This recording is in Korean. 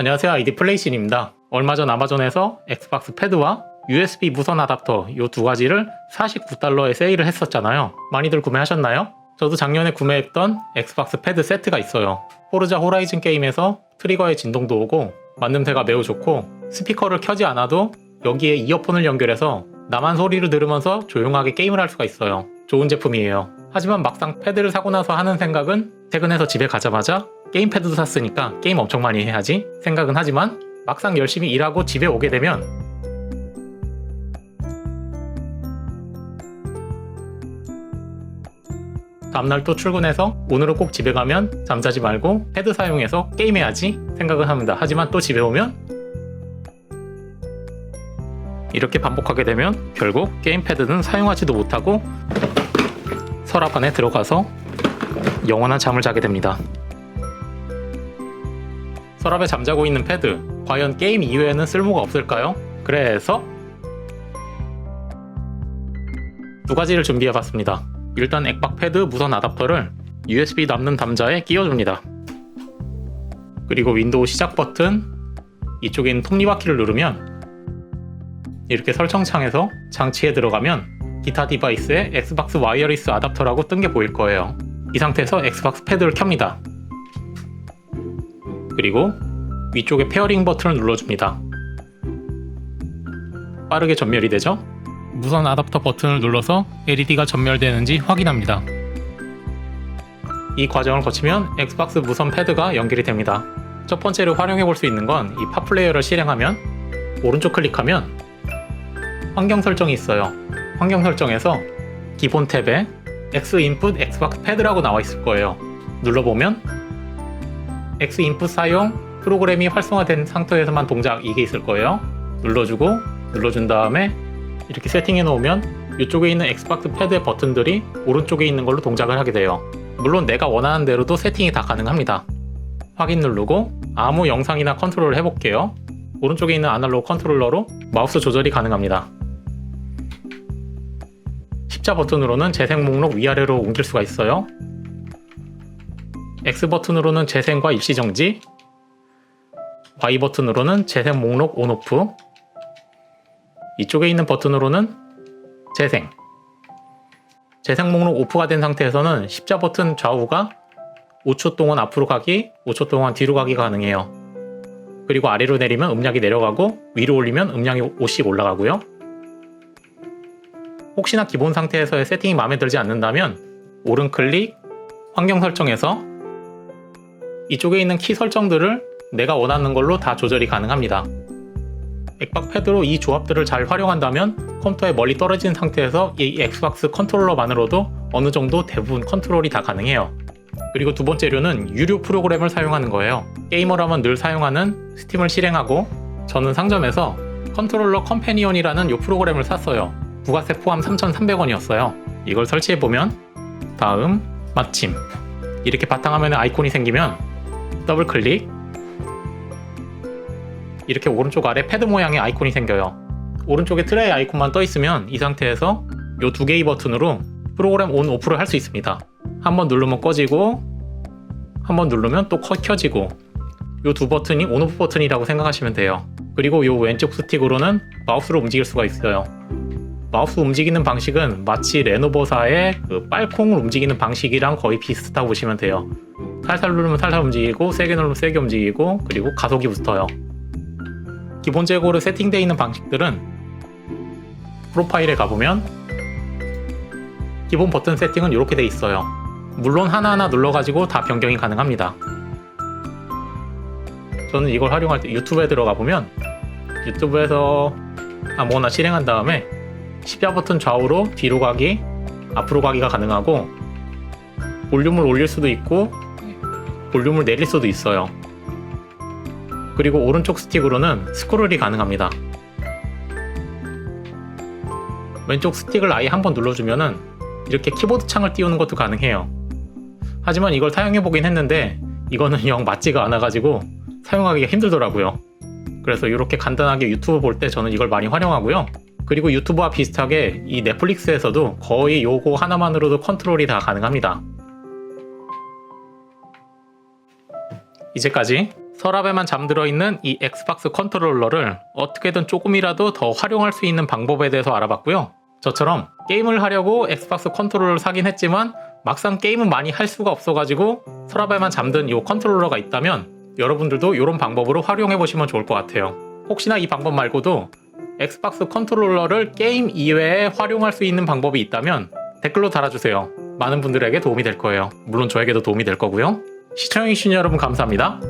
안녕하세요. 아이디 플레이신입니다. 얼마 전 아마존에서 엑스박스 패드와 USB 무선 아답터 이 두 가지를 49달러에 세일을 했었잖아요. 많이들 구매하셨나요? 저도 작년에 구매했던 엑스박스 패드 세트가 있어요. 포르자 호라이즌 게임에서 트리거의 진동도 오고 만듦새가 매우 좋고 스피커를 켜지 않아도 여기에 이어폰을 연결해서 나만 소리를 들으면서 조용하게 게임을 할 수가 있어요. 좋은 제품이에요. 하지만 막상 패드를 사고 나서 하는 생각은 퇴근해서 집에 가자마자 게임 패드도 샀으니까 게임 엄청 많이 해야지 생각은 하지만 막상 열심히 일하고 집에 오게 되면 다음날 또 출근해서 오늘은 꼭 집에 가면 잠자지 말고 패드 사용해서 게임해야지 생각을 합니다. 하지만 또 집에 오면 이렇게 반복하게 되면 결국 게임 패드는 사용하지도 못하고 서랍 안에 들어가서 영원한 잠을 자게 됩니다. 서랍에 잠자고 있는 패드, 과연 게임 이외에는 쓸모가 없을까요? 그래서 두 가지를 준비해 봤습니다. 일단 액박 패드 무선 아답터를 USB 남는 담자에 끼워줍니다. 그리고 윈도우 시작 버튼 있는 톱니바퀴를 누르면 이렇게 설정창에서 장치에 들어가면 기타 디바이스에 엑스박스 와이어리스 아답터라고 뜬 게 보일 거예요. 이 상태에서 엑스박스 패드를 켭니다. 그리고 위쪽에 페어링 버튼을 눌러줍니다. 빠르게 전멸이 되죠? 무선 아답터 버튼을 눌러서 LED가 전멸되는지 확인합니다. 이 과정을 거치면 엑스박스 무선 패드가 연결이 됩니다. 첫 번째로 활용해 볼 수 있는 건 이 팝플레이어를 실행하면 오른쪽 클릭하면 환경 설정이 있어요. 환경 설정에서 기본 탭에 X 인풋 엑스박스 패드라고 나와 있을 거예요. 눌러보면 X 인풋 사용 프로그램이 활성화된 상태에서만 동작 이게 있을 거예요. 눌러주고 눌러준 다음에 이렇게 세팅해 놓으면 이쪽에 있는 엑스박스 패드의 버튼들이 오른쪽에 있는 걸로 동작을 하게 돼요. 물론 내가 원하는 대로도 세팅이 다 가능합니다. 확인 누르고 아무 영상이나 컨트롤을 해볼게요. 오른쪽에 있는 아날로그 컨트롤러로 마우스 조절이 가능합니다. 십자 버튼으로는 재생 목록 위아래로 옮길 수가 있어요. X 버튼으로는 재생과 일시 정지, Y 버튼으로는 재생 목록 온오프, 이쪽에 있는 버튼으로는 재생. 재생 목록 오프가 된 상태에서는 십자 버튼 좌우가 5초 동안 앞으로 가기, 5초 동안 뒤로 가기 가능해요. 그리고 아래로 내리면 음량이 내려가고 위로 올리면 음량이 5씩 올라가고요. 혹시나 기본 상태에서의 세팅이 마음에 들지 않는다면 오른 클릭, 환경 설정에서 이쪽에 있는 키 설정들을 내가 원하는 걸로 다 조절이 가능합니다. 액박 패드로 이 조합들을 잘 활용한다면 컴퓨터에 멀리 떨어진 상태에서 이 엑스박스 컨트롤러만으로도 어느 정도 대부분 컨트롤이 다 가능해요. 그리고 두 번째로는 유료 프로그램을 사용하는 거예요. 게이머라면 늘 사용하는 스팀을 실행하고 저는 상점에서 컨트롤러 컴패니언이라는 이 프로그램을 샀어요. 부가세 포함 3,300원이었어요. 이걸 설치해보면 다음 마침 이렇게 바탕화면에 아이콘이 생기면 더블 클릭 이렇게 오른쪽 아래 패드 모양의 아이콘이 생겨요. 오른쪽에 트레이 아이콘만 떠 있으면 이 상태에서 이 두 개의 버튼으로 프로그램 온 오프를 할 수 있습니다. 한번 누르면 꺼지고 한번 누르면 또 켜지고 이 두 버튼이 온 오프 버튼이라고 생각하시면 돼요. 그리고 이 왼쪽 스틱으로는 마우스로 움직일 수가 있어요. 마우스 움직이는 방식은 마치 레노버사의 그 빨콩을 움직이는 방식이랑 거의 비슷하다고 보시면 돼요. 살살 누르면 살살 움직이고 세게 누르면 세게 움직이고 그리고 가속이 붙어요. 기본적으로 세팅되어 있는 방식들은 프로파일에 가보면 기본 버튼 세팅은 이렇게 돼 있어요. 물론 하나하나 눌러가지고 다 변경이 가능합니다. 저는 이걸 활용할 때 유튜브에 들어가 보면 유튜브에서 아무거나 실행한 다음에 십자 버튼 좌우로 뒤로 가기, 앞으로 가기가 가능하고 볼륨을 올릴 수도 있고 볼륨을 내릴 수도 있어요. 그리고 오른쪽 스틱으로는 스크롤이 가능합니다. 왼쪽 스틱을 아예 한 번 눌러주면은 이렇게 키보드 창을 띄우는 것도 가능해요. 하지만 이걸 사용해보긴 했는데 이거는 영 맞지가 않아가지고 사용하기가 힘들더라고요. 그래서 이렇게 간단하게 유튜브 볼 때 저는 이걸 많이 활용하고요. 그리고 유튜브와 비슷하게 이 넷플릭스에서도 거의 요거 하나만으로도 컨트롤이 다 가능합니다. 이제까지 서랍에만 잠들어 있는 이 엑스박스 컨트롤러를 어떻게든 조금이라도 더 활용할 수 있는 방법에 대해서 알아봤고요. 저처럼 게임을 하려고 엑스박스 컨트롤러를 사긴 했지만 막상 게임은 많이 할 수가 없어가지고 서랍에만 잠든 이 컨트롤러가 있다면 여러분들도 이런 방법으로 활용해 보시면 좋을 것 같아요. 혹시나 이 방법 말고도 엑스박스 컨트롤러를 게임 이외에 활용할 수 있는 방법이 있다면 댓글로 달아주세요. 많은 분들에게 도움이 될 거예요. 물론 저에게도 도움이 될 거고요. 시청해주신 여러분 감사합니다.